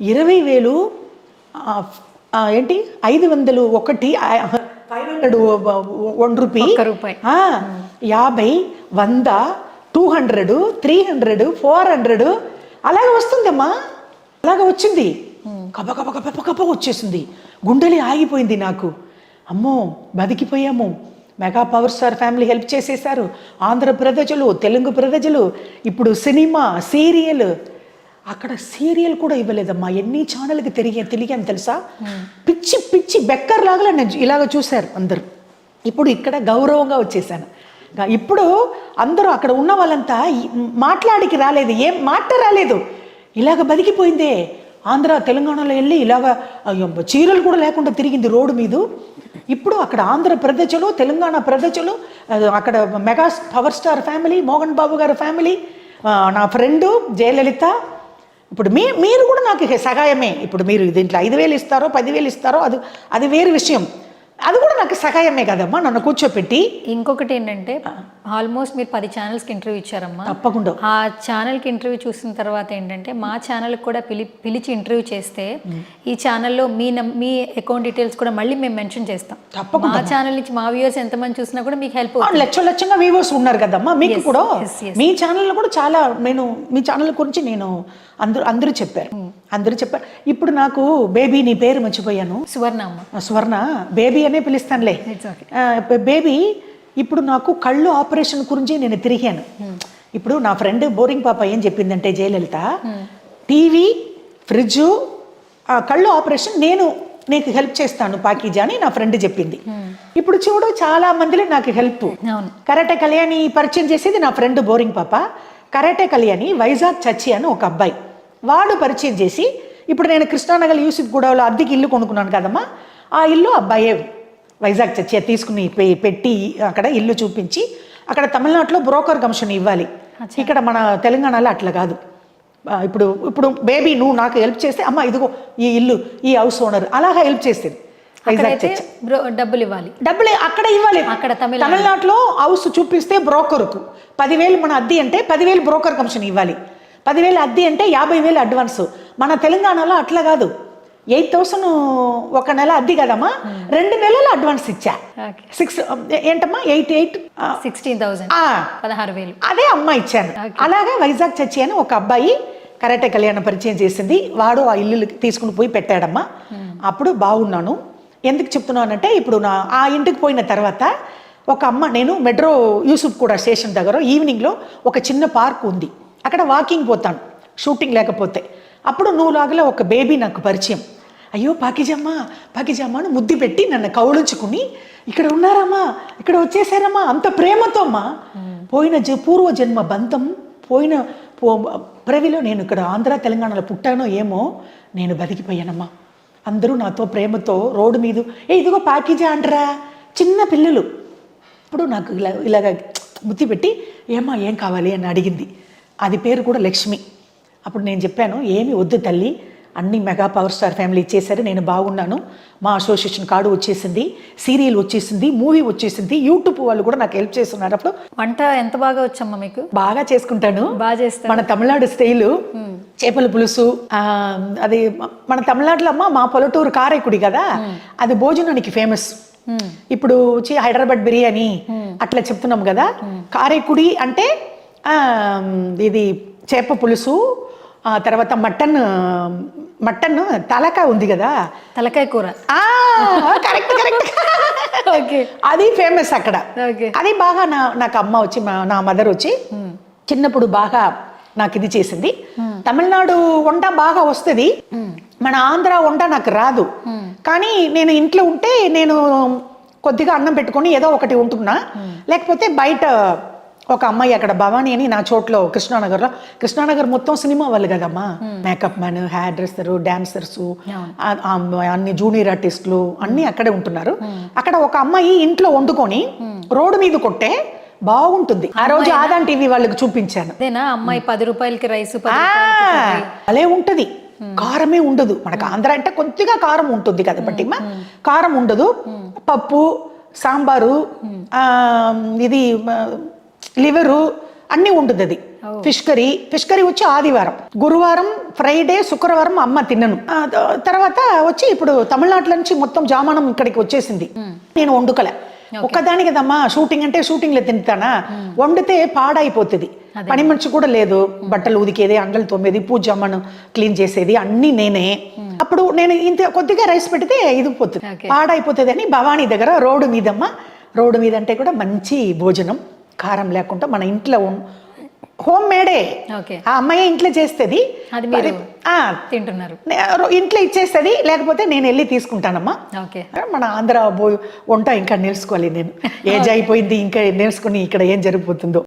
ఇరవై వేలు ఏంటి? ఐదు వందలు ఒకటి ఫైవ్ హండ్రెడ్ వన్ రూపీ. రూపాయి. యాభై వంద two hundred three hundred four hundred అలాగే వస్తుందమ్మా. అలాగే వచ్చింది. కబ కబ కబ కబ వచ్చేసింది. గుండెలి ఆగిపోయింది నాకు. అమ్మో బతికిపోయాము. Mega power star family help చేసేసారు ఆంధ్ర ప్రజలు తెలుగు ప్రజలు. ఇప్పుడు సినిమా సీరియల్ అక్కడ సీరియల్ కూడా ఇవ్వలేదమ్మా. ఎన్ని ఛానల్కి తిరిగి తెలిగాను తెలుసా? పిచ్చి పిచ్చి బెక్కర్ లాగా నేను ఇలాగ చూశారు అందరూ. ఇప్పుడు ఇక్కడ గౌరవంగా వచ్చేసాను. ఇప్పుడు అందరూ అక్కడ ఉన్న వాళ్ళంతా మాట్లాడికి రాలేదు. ఏం మాట రాలేదు. ఇలాగ బతికిపోయిందే. ఆంధ్ర తెలంగాణలో వెళ్ళి ఇలాగ అయ్యో, చీరలు కూడా లేకుండా తిరిగింది రోడ్డు మీద. ఇప్పుడు అక్కడ ఆంధ్ర ప్రదర్శలు తెలంగాణ ప్రదర్శలు అక్కడ mega power star family Mohan Babu గారి ఫ్యామిలీ నా ఫ్రెండు జయలలిత ఇప్పుడు మీ మీరు కూడా నాకు సహాయమే. ఇప్పుడు మీరు దీంట్లో ఐదు వేలు ఇస్తారో పదివేలు ఇస్తారో అది అది వేరు విషయం. అది కూడా నాకు సహాయమే కదమ్మా నన్ను కూర్చోపెట్టి. ఇంకొకటి ఏంటంటే ఆల్మోస్ట్ మీరు పది ఛానల్స్కి ఇంటర్వ్యూ ఇచ్చారమ్మా. తప్పకుండా. ఆ ఛానల్కి ఇంటర్వ్యూ చూసిన తర్వాత ఏంటంటే మా ఛానల్కి కూడా పిలి పిలిచి ఇంటర్వ్యూ చేస్తే ఈ ఛానల్లో మీ మీ అకౌంట్ డీటెయిల్స్ కూడా మళ్ళీ మేము మెన్షన్ చేస్తాం. తప్పకుండా. మా ఛానల్ నుంచి మా వ్యూవర్స్ ఎంతమంది చూసినా కూడా మీకు హెల్ప్ లక్ష లక్షంగా వీవర్స్ ఉన్నారు కదమ్మా. మీకు కూడా. మీ ఛానల్లో కూడా చాలా నేను మీ ఛానల్ గురించి నేను అందరూ అందరూ చెప్పారు. అందరూ చెప్పారు ఇప్పుడు నాకు బేబీ నీ పేరు మర్చిపోయాను. సువర్ణ స్వర్ణ బేబీ అనే పిలుస్తానులే. బేబీ ఇప్పుడు నాకు కళ్ళు ఆపరేషన్ గురించి నేను తిరిగాను. ఇప్పుడు నా ఫ్రెండ్ బోరింగ్ పాప ఏం చెప్పిందంటే జయలలిత టీవీ ఫ్రిడ్జ్ కళ్ళు ఆపరేషన్ నేను నీకు హెల్ప్ చేస్తాను పాకీజా అని నా ఫ్రెండ్ చెప్పింది. ఇప్పుడు చూడు చాలా మందిలో నాకు హెల్ప్. కరాటే కళ్యాణి పరిచయం చేసేది నా ఫ్రెండ్ బోరింగ్ పాప. కరాటే కళ్యాణి వైజాగ్ చచ్చి అని ఒక అబ్బాయి. వాడు పరిచయం చేసి ఇప్పుడు నేను కృష్ణానగర్ యూసుఫ్ గూడలో అద్దెకి ఇల్లు కొనుక్కున్నాను కదమ్మా ఆ ఇల్లు అబ్బాయే. వైజాగ్ చచ్చి తీసుకుని పెట్టి అక్కడ ఇల్లు చూపించి అక్కడ తమిళనాడులో బ్రోకర్ కమిషన్ ఇవ్వాలి. ఇక్కడ మన తెలంగాణలో అట్లా కాదు. ఇప్పుడు ఇప్పుడు బేబీ నువ్వు నాకు హెల్ప్ చేస్తే అమ్మ ఇదిగో ఈ ఇల్లు ఈ హౌస్ ఓనర్ అలాగా హెల్ప్ చేసేది డబ్బులు ఇవ్వాలి. డబ్బులు అక్కడ ఇవ్వాలి. అక్కడ తమిళనాడు. తమిళనాడులో హౌస్ చూపిస్తే బ్రోకర్కు పదివేలు మన అద్దె అంటే పదివేలు బ్రోకర్ కమిషన్ ఇవ్వాలి. పదివేలు అద్దె అంటే యాభై వేలు అడ్వాన్స్ మన తెలంగాణలో అట్లా కాదు. ఎయిట్ థౌసండ్ ఒక నెల అద్దె కదమ్మా? రెండు నెలలు అడ్వాన్స్ ఇచ్చా. సిక్స్ ఏంటమ్మా? ఎయిట్ ఎయిట్ సిక్స్టీన్ థౌసండ్ పదహారు వేలు. అదే అమ్మ ఇచ్చాను. అలాగే వైజాగ్ చచ్చి అని ఒక అబ్బాయి కరాటే కళ్యాణ పరిచయం చేసింది. వాడు ఆ ఇల్లు తీసుకుని పోయి పెట్టాడమ్మా. అప్పుడు బాగున్నాను. ఎందుకు చెప్తున్నానంటే ఇప్పుడు నా ఆ ఇంటికి పోయిన తర్వాత ఒక అమ్మ నేను మెట్రో యూసుఫ్ కూడా స్టేషన్ దగ్గర ఈవినింగ్లో ఒక చిన్న పార్క్ ఉంది. అక్కడ వాకింగ్ పోతాను. షూటింగ్ లేకపోతే. అప్పుడు నువ్వు లాగలా ఒక బేబీ నాకు పరిచయం. అయ్యో పాకిజమ్మ పాకిజమ్మ అని ముద్దు పెట్టి నన్ను కౌళించుకుని ఇక్కడ ఉన్నారమ్మా ఇక్కడ వచ్చేసారమ్మా అంత ప్రేమతో అమ్మా. పోయిన జ పూర్వ జన్మ బంధం పోయిన పో ప్రవిలో నేను ఇక్కడ ఆంధ్ర తెలంగాణలో పుట్టానో ఏమో నేను బతికిపోయానమ్మా. అందరూ నాతో ప్రేమతో రోడ్డు మీద ఏ ఇదిగో ప్యాకేజీ అంటరా చిన్న పిల్లలు. అప్పుడు నాకు ఇలా ఇలాగ ముత్తి పెట్టి ఏమ్మా ఏం కావాలి? అని అడిగింది. అది పేరు కూడా లక్ష్మి. అప్పుడు నేను చెప్పాను ఏమి వద్దు తల్లి. అన్ని మెగా పవర్ స్టార్ ఫ్యామిలీ ఇచ్చేసారు నేను బాగున్నాను. మా అసోసియేషన్ కార్డు వచ్చేసింది సీరియల్ వచ్చేసింది మూవీ వచ్చేసింది యూట్యూబ్ వాళ్ళు కూడా నాకు హెల్ప్ చేస్తున్నారు. అప్పుడు వంట ఎంత బాగా వచ్చమ్మా మీకు? బాగా చేసుకుంటాను. బాగా చేస్తారు. మన తమిళనాడు స్టైలు చేపల పులుసు అది మన తమిళనాడులో అమ్మ మా పొలటూరు కారైకుడి కదా అది భోజనానికి ఫేమస్. ఇప్పుడు వచ్చి హైదరాబాద్ బిర్యానీ అట్లా చెప్తున్నాం కదా కారైకుడి అంటే ఇది చేప పులుసు తర్వాత మటన్ మటన్ తలక ఉంది కదా? తలకాయ కూర. Correct correct. ఓకే. అది ఫేమస్ అక్కడ. అది బాగా నా నాకు అమ్మ వచ్చి నా మదర్ వచ్చి చిన్నప్పుడు బాగా నాకు ఇది చేసింది. తమిళనాడు వంట బాగా వస్తుంది. మన ఆంధ్ర వంట నాకు రాదు. కానీ నేను ఇంట్లో ఉంటే నేను కొద్దిగా అన్నం పెట్టుకొని ఏదో ఒకటి ఉంటున్నా. లేకపోతే బయట ఒక అమ్మాయి అక్కడ భవానీ అని నా చోట్లో కృష్ణానగర్లో. కృష్ణానగర్ మొత్తం సినిమా వాళ్ళు కదమ్మా. Makeup man hair dresser dancers అన్ని జూనియర్ ఆర్టిస్టులు అన్ని అక్కడే ఉంటున్నారు. అక్కడ ఒక అమ్మాయి ఇంట్లో వండుకొని రోడ్డు మీద కొట్టే బాగుంటుంది. ఆ రోజు ఆదాన్ టీవీ వాళ్ళకి చూపించాను. అమ్మాయి పది రూపాయలకి రైస్. అలే ఉంటది. కారమే ఉండదు. మనకు ఆంధ్ర అంటే కొద్దిగా కారం ఉంటుంది కదా బట్టిమ్మా కారం ఉండదు. పప్పు సాంబారు ఇది లివరు అన్నీ ఉంటుంది అది ఫిష్ కర్రీ ఫిష్ కర్రీ వచ్చి ఆదివారం. గురువారం ఫ్రైడే శుక్రవారం అమ్మ తిన్నను తర్వాత వచ్చి ఇప్పుడు తమిళనాడు నుంచి మొత్తం జామానం ఇక్కడికి వచ్చేసింది. నేను వండుకలే. ఒక్కదాని కదమ్మా షూటింగ్ అంటే షూటింగ్లో తింటానా? వండితే పాడైపోతుంది. పని మనిషి కూడా లేదు. బట్టలు ఉదికేది అండలు తోమేది పూజ జమ్మను క్లీన్ చేసేది అన్నీ నేనే. అప్పుడు నేను ఇంత కొద్దిగా రైస్ పెడితే ఇదిపోతుంది. Okay. పాడైపోతుంది అని భవానీ దగ్గర రోడ్డు మీదమ్మ రోడ్డు మీద అంటే కూడా మంచి భోజనం. కారం లేకుండా మన ఇంట్లో హోమ్ మేడే. ఆ అమ్మాయి ఇంట్లో చేస్తుంది. తింటున్నారు. ఇంట్లో ఇచ్చేస్తుంది లేకపోతే నేను వెళ్ళి తీసుకుంటానమ్మా. ఓకే. మన ఆంధ్ర వంట ఇంకా నేర్చుకోవాలి నేను. ఏజ్ అయిపోయింది ఇంకా నేర్చుకుని ఇక్కడ ఏం జరిగిపోతుందో.